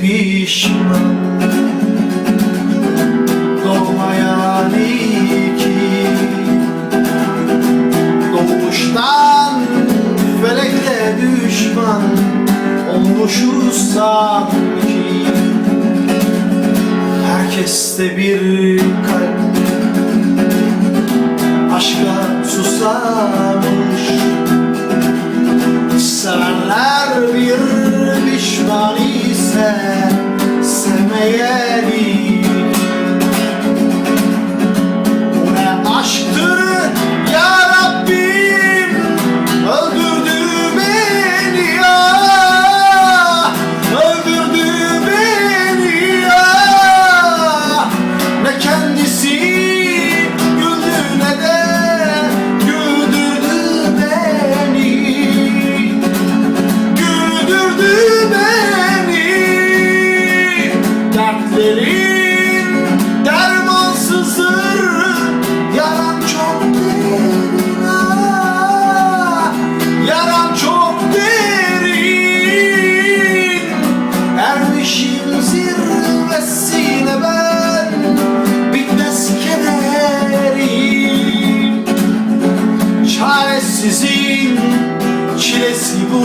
pişman. Doğmayan iki. Doğmuştan felekte düşman Olmuşuz sanki. Herkeste bir kalp. Aşka susamış semeye bir çaresizin çilesi bu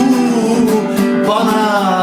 bana.